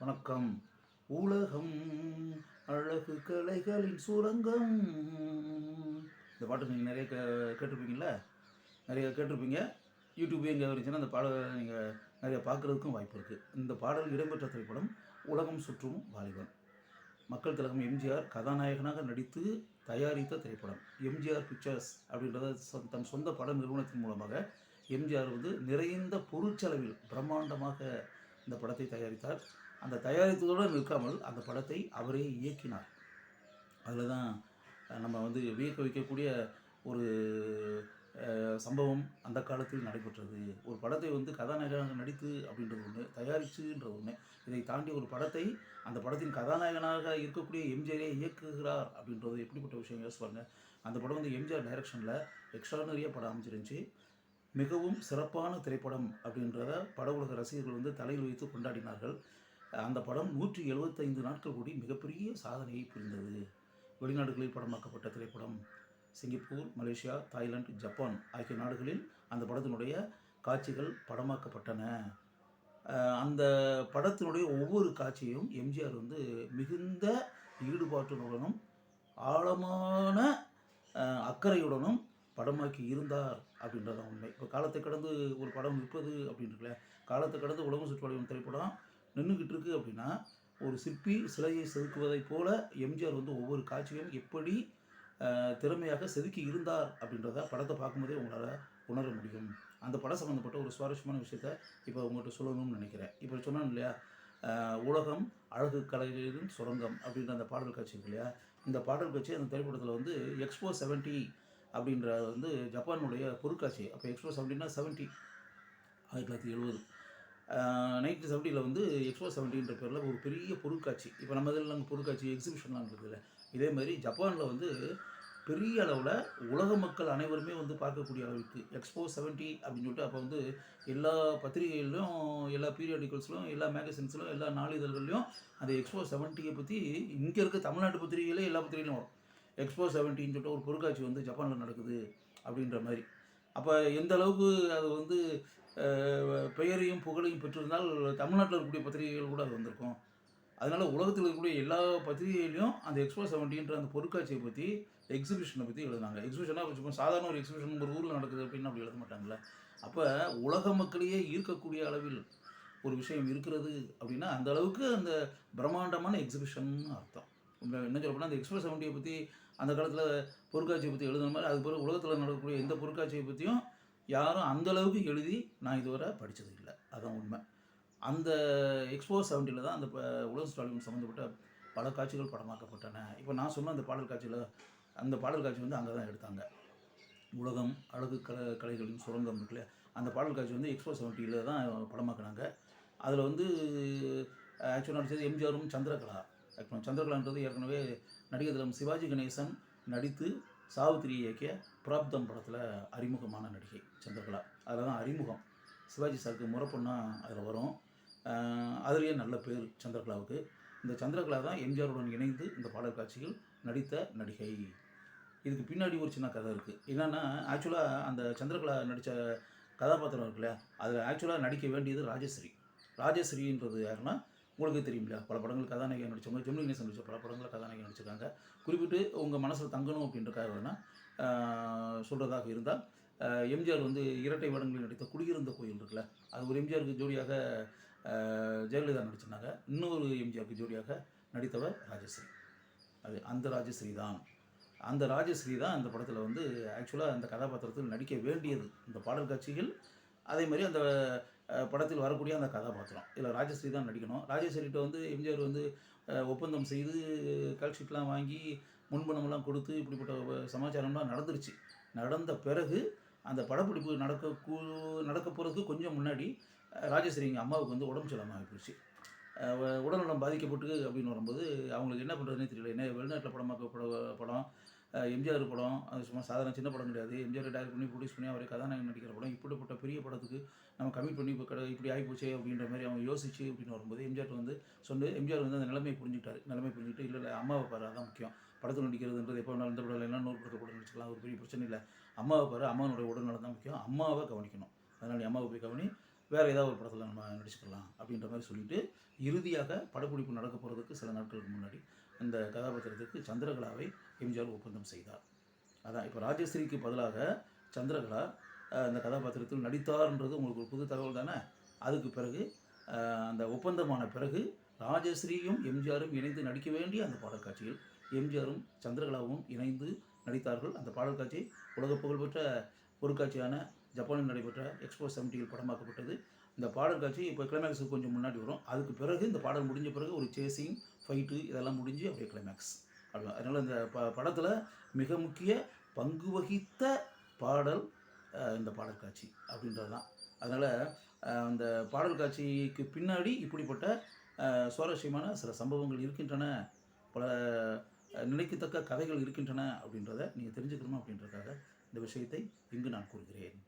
வணக்கம். உலகம் அழகு கலைகளின் சுரங்கம். இந்த பாட்டு நீங்கள் நிறைய கே கேட்டிருப்பீங்கள்ல நிறைய கேட்டிருப்பீங்க. யூடியூப் எங்கே இருந்துச்சுன்னா அந்த பாடலை நீங்கள் நிறைய பார்க்குறதுக்கும் வாய்ப்பு இருக்குது இந்த பாடல் இடம்பெற்ற திரைப்படம் உலகம் சுற்றும் வாலிபன். மக்கள் திலகம் எம்ஜிஆர் கதாநாயகனாக நடித்து தயாரித்த திரைப்படம். எம்ஜிஆர் பிக்சர்ஸ் அப்படின்றத சொ- தன் சொந்த பட நிறுவனத்தின் மூலமாக எம்ஜிஆர் வந்து நிறைந்த பொருட்செலவில் பிரம்மாண்டமாக இந்த படத்தை தயாரித்தார். அந்த தயாரித்ததோடு நிற்காமல் அந்த படத்தை அவரே இயக்கினார். அதில் தான் நம்ம வந்து வியக்க வைக்கக்கூடிய ஒரு சம்பவம் அந்த காலத்தில் நடைபெற்றது. ஒரு படத்தை வந்து கதாநாயகனாக நடித்து அப்படின்றது ஒன்று தயாரிச்சுன்றது ஒன்று இதை தாண்டி ஒரு படத்தை அந்த படத்தின் கதாநாயகனாக இருக்கக்கூடிய எம்ஜிஆரே இயக்குகிறார் அப்படின்றது எப்படிப்பட்ட விஷயம் யோசிப்பாங்க அந்த படம் வந்து எம்ஜிஆர் டைரக்ஷனில் எக்ஸ்ட்ரானரியாக படம் அமைச்சிருந்துச்சு மிகவும் சிறப்பான திரைப்படம் அப்படின்றத பட உலக ரசிகர்கள் வந்து தலையில் வைத்து கொண்டாடினார்கள். அந்த படம் நூற்றி எழுபத்தைந்து நாட்கள் கூடி மிகப்பெரிய சாதனையை புரிந்தது. வெளிநாடுகளில் படமாக்கப்பட்ட திரைப்படம் சிங்கப்பூர் மலேசியா தாய்லாந்து ஜப்பான் ஆகிய நாடுகளில் அந்த படத்தினுடைய காட்சிகள் படமாக்கப்பட்டன. அந்த படத்தினுடைய ஒவ்வொரு காட்சியும் எம்ஜிஆர் வந்து மிகுந்த ஈடுபாட்டுடனும் ஆழமான அக்கறையுடனும் படமாக்கி இருந்தார் அப்படின்றதான் உண்மை. இப்போ காலத்தை கடந்து ஒரு படம் நிற்பது அப்படின்னு காலத்தை கடந்து உலகம் சுற்றுவாளியம் திரைப்படம் நின்றுக்கிட்டு இருக்கு அப்படின்னா ஒரு சிற்பி சிலையை செதுக்குவதைப் போல எம்ஜிஆர் வந்து ஒவ்வொரு காட்சியும் எப்படி திறமையாக செதுக்கி இருந்தார் அப்படின்றத படத்தை பார்க்கும்போதே உங்களால் உணர முடியும். அந்த படம் சம்மந்தப்பட்ட ஒரு சுவாரஸ்யமான விஷயத்த இப்போ உங்கள்கிட்ட சொல்லணும்னு நினைக்கிறேன். இப்போ சொன்னேன் இல்லையா? உலகம் அழகு கலைகளின் சுரங்கம் அப்படின்ற அந்த பாடல் காட்சி இருக்கு இல்லையா? இந்த பாடல் காட்சி அந்த திரைப்படத்தில் வந்து எக்ஸ்போ செவன்ட்டி அப்படின்ற வந்து ஜப்பானுடைய பொருட்காட்சி. அப்போ எக்ஸ்போ செவன்ட்டின்னா செவன்ட்டி ஆயிரத்தி தொள்ளாயிரத்தி எழுபது. நைன்டீன் செவன்ட்டியில் வந்து எக்ஸ்போ செவன்ட்டின்ற பேரில் ஒரு பெரிய பொருட்காட்சி. இப்போ நம்ம இதில் நாங்கள் பொருட்காட்சி எக்ஸிபிஷன்லாம் இருக்குதுல்ல இதே மாதிரி ஜப்பானில் வந்து பெரிய அளவில் உலக மக்கள் அனைவருமே வந்து பார்க்கக்கூடிய அளவுக்கு எக்ஸ்போ செவன்ட்டி அப்படின்னு சொல்லிட்டு அப்போ வந்து எல்லா பத்திரிகைகளிலும் எல்லா பீரியாடிக்கல்ஸ்லையும் எல்லா மேகசின்ஸ்லையும் எல்லா நாளிதழ்கள்லையும் அந்த எக்ஸ்போ செவன்ட்டியை பற்றி இங்கே இருக்க தமிழ்நாட்டு பத்திரிகைகளே எல்லா பத்திரிகையிலும் வரும். எக்ஸ்போ செவன்ட்டின்னு சொல்லிட்டு ஒரு பொருட்காட்சி வந்து ஜப்பானில் நடக்குது அப்படின்ற மாதிரி. அப்போ எந்த அளவுக்கு அது வந்து பெயரையும் புகழையும் பெற்றிருந்தால் தமிழ்நாட்டில் இருக்கக்கூடிய பத்திரிகைகள் கூட அது வந்திருக்கும். அதனால் உலகத்தில் இருக்கக்கூடிய எல்லா பத்திரிகையிலையும் அந்த எக்ஸ்போ செவன்ட்டின்ற அந்த பொருட்காட்சியை பற்றி எக்ஸிபிஷனை பற்றி எழுதுனாங்க. எக்ஸிபிஷனாக சும்மா சாதாரண ஒரு எக்ஸிபிஷன் ஒரு ஊரில் நடக்குது அப்படின்னு அப்படி எழுத மாட்டாங்களே அப்போ உலக மக்களையே ஈர்க்கக்கூடிய அளவில் ஒரு விஷயம் இருக்கிறது அப்படின்னா அந்த அளவுக்கு அந்த பிரம்மாண்டமான எக்ஸிபிஷன் அர்த்தம். என்ன சொல்லப்போனால் அந்த எக்ஸ்போ செவன்ட்டியை பற்றி அந்த காலத்தில் பொருட்காட்சியை பற்றி எழுதுன மாதிரி அது பிறகு உலகத்தில் நடக்கக்கூடிய எந்த பொருட்காட்சியை பற்றியும் யாரும் அந்தளவுக்கு எழுதி நான் இதுவரை படித்தது இல்லை. அதான் உண்மை. அந்த எக்ஸ்போ செவன்ட்டியில் தான் அந்த உலக ஸ்டாலின் சம்மந்தப்பட்ட பல காட்சிகள் படமாக்கப்பட்டன. இப்போ நான் சொன்ன அந்த பாடல் காட்சியில் அந்த பாடல் காட்சி வந்து அங்கே தான் எடுத்தாங்க. உலகம் அழகு கலை கலைகளின் சுரங்கம் இருக்குல்ல அந்த பாடல் காட்சி வந்து எக்ஸ்போ செவன்ட்டியில் தான் படமாக்குனாங்க. அதில் வந்து ஆக்சுவலாக நடித்தது எம்ஜிஆரும் சந்திரகலா. ஆக்சுவலாக சந்திரகலான்றது ஏற்கனவே நடிகர் திலம் சிவாஜி கணேசன் நடித்து சாவித்திரி இயக்கிய பிராப்தம் படத்தில் அறிமுகமான நடிகை சந்திரகலா. அதில் தான் அறிமுகம். சிவாஜி சாருக்கு முறப்பொண்ணா அதில் வரும். அதுலேயே நல்ல பேர் சந்திரகலாவுக்கு. இந்த சந்திரகலா தான் எம்ஜிஆருடன் இணைந்து இந்த பாடல் காட்சியில் நடித்த நடிகை. இதுக்கு பின்னாடி ஒரு சின்ன கதை இருக்குது என்னென்னா ஆக்சுவலாக அந்த சந்திரகலா நடித்த கதாபாத்திரம் இருக்குல்ல அதில் ஆக்சுவலாக நடிக்க வேண்டியது ராஜஸ்ரீ ராஜஸ்ரீன்றது யாருன்னா உங்களுக்கு தெரியும்ல. பல படங்கள் கதாநாயகி நடித்தவங்க ஜெமினி கணேசன் நடித்த பல படங்களில் கதாநாயகி நடிச்சிருக்காங்க. குறிப்பிட்டு உங்கள் மனசில் தங்கணும் அப்படின்றக்காக வேணால் சொல்கிறதாக இருந்தால் எம்ஜிஆர் வந்து இரட்டை வேடங்களில் நடித்த குடியிருந்த கோயில் இருக்குல்ல அது ஒரு எம்ஜிஆருக்கு ஜோடியாக ஜெயலலிதா நடிச்சிருந்தாங்க. இன்னொரு எம்ஜிஆருக்கு ஜோடியாக நடித்தவர் ராஜஸ்ரீ. அது அந்த ராஜஸ்ரீ தான். அந்த ராஜஸ்ரீ தான் அந்த படத்தில் வந்து ஆக்சுவலாக அந்த கதாபாத்திரத்தில் நடிக்க வேண்டியது. இந்த பாடல் காட்சிகள் அதே மாதிரி அந்த படத்தில் வரக்கூடிய அந்த கதாபாத்திரம். இதில் ராஜஸ்ரீ தான் நடிக்கணும். ராஜஸ்ரீகிட்ட வந்து எம்ஜிஆர் வந்து ஒப்பந்தம் செய்து கல்ஷீட்லாம் வாங்கி முன்பணமெல்லாம் கொடுத்து இப்படிப்பட்ட சமாச்சாரம்லாம் நடந்துருச்சு. நடந்த பிறகு அந்த படப்பிடிப்பு நடக்க கூ நடக்க போகிறதுக்கு கொஞ்சம் முன்னாடி அஹ், ராஜஸ்ரீ எங்கள் அம்மாவுக்கு வந்து உடம்பு சரியில்லாமல் ஆகிப்போச்சு வ- உடல்நலம் பாதிக்கப்பட்டு அப்படின்னு வரும்போது அவங்களுக்கு என்ன பண்ணுறதுனே தெரியல. என்ன வெளிநாட்டில் படமாக்கப்பட படம் எம்ஜிஆர் படம் அது சும்மா சாதாரண சின்ன படம் கிடையாது. எம்ஜிஆர் டயர் பண்ணி ப்ரொடியூஸ் பண்ணி அவரை கதாநாயகன் நடிக்கிற படம். இப்படிப்பட்ட பெரிய படத்துக்கு நம்ம கமிட் பண்ணி இப்போ கடை இப்படி ஆகிப்போச்சே அப்படின்ற மாதிரி அவங்க யோசிச்சு அப்படின்னு வரும்போது எம்ஜிஆர் வந்து சொன்ன எம்ஜிஆர் வந்து அந்த நிலைமையை புரிஞ்சுட்டார் நிலைமை புரிஞ்சுட்டு இல்லை இல்லை அம்மாவை பாரு அதான் முக்கியம். படத்தில் நடிக்கிறதுன்றது எப்போ வேணாலும் இந்த படம் இல்லைன்னா நூறு படத்தை கூட நடிச்சுக்கலாம். ஒரு பெரிய பிரச்சனை இல்லை. அம்மாவை பாரு அம்மாவோட உடல்நலம் தான் முக்கியம். அம்மாவை கவனிக்கணும். அதனால் அம்மாவை போய் கவனி. வேறு ஏதாவது ஒரு படத்தில் நம்ம நடிச்சுக்கலாம் அப்படின்ற மாதிரி சொல்லிட்டு இறுதியாக படப்பிடிப்பு நடக்க போகிறதுக்கு சில நாட்களுக்கு முன்னாடி அந்த கதாபாத்திரத்திற்கு சந்திரகலாவை எம்ஜிஆர் ஒப்பந்தம் செய்தார். அதான் இப்போ ராஜஸ்ரீக்கு பதிலாக சந்திரகலா அந்த கதாபாத்திரத்தில் நடித்தார்ன்றது உங்களுக்கு ஒரு புது தகவல் தானே? அதுக்கு பிறகு அந்த ஒப்பந்தமான பிறகு ராஜஸ்ரீயும் எம்ஜிஆரும் இணைந்து நடிக்க வேண்டிய அந்த பாடல் காட்சியில் எம்ஜிஆரும் சந்திரகலாவும் இணைந்து நடித்தார்கள். அந்த பாடல் காட்சி உலக புகழ்பெற்ற பொருட்காட்சியான ஜப்பானில் நடைபெற்ற எக்ஸ்போ செவன்ட்டியில் படமாக்கப்பட்டது. இந்த பாடல் காட்சி இப்போ கிளைமேக்ஸுக்கு கொஞ்சம் முன்னாடி வரும். அதுக்கு பிறகு இந்த பாடல் முடிஞ்ச பிறகு ஒரு சேசிங் ஃபைட்டு இதெல்லாம் முடிஞ்சு அப்படியே கிளைமேக்ஸ் அப்படி அதனால் இந்த ப படத்தில் மிக முக்கிய பங்கு வகித்த பாடல் இந்த பாடல் காட்சி அப்படின்றது தான் அதனால் அந்த பாடல் காட்சிக்கு பின்னாடி இப்படிப்பட்ட சுவாரஸ்யமான சில சம்பவங்கள் இருக்கின்றன. பல நினைக்கத்தக்க கதைகள் இருக்கின்றன அப்படின்றத நீங்கள் தெரிஞ்சுக்கணும் அப்படின்றதுக்காக இந்த விஷயத்தை இங்கு நான் கூறுகிறேன்.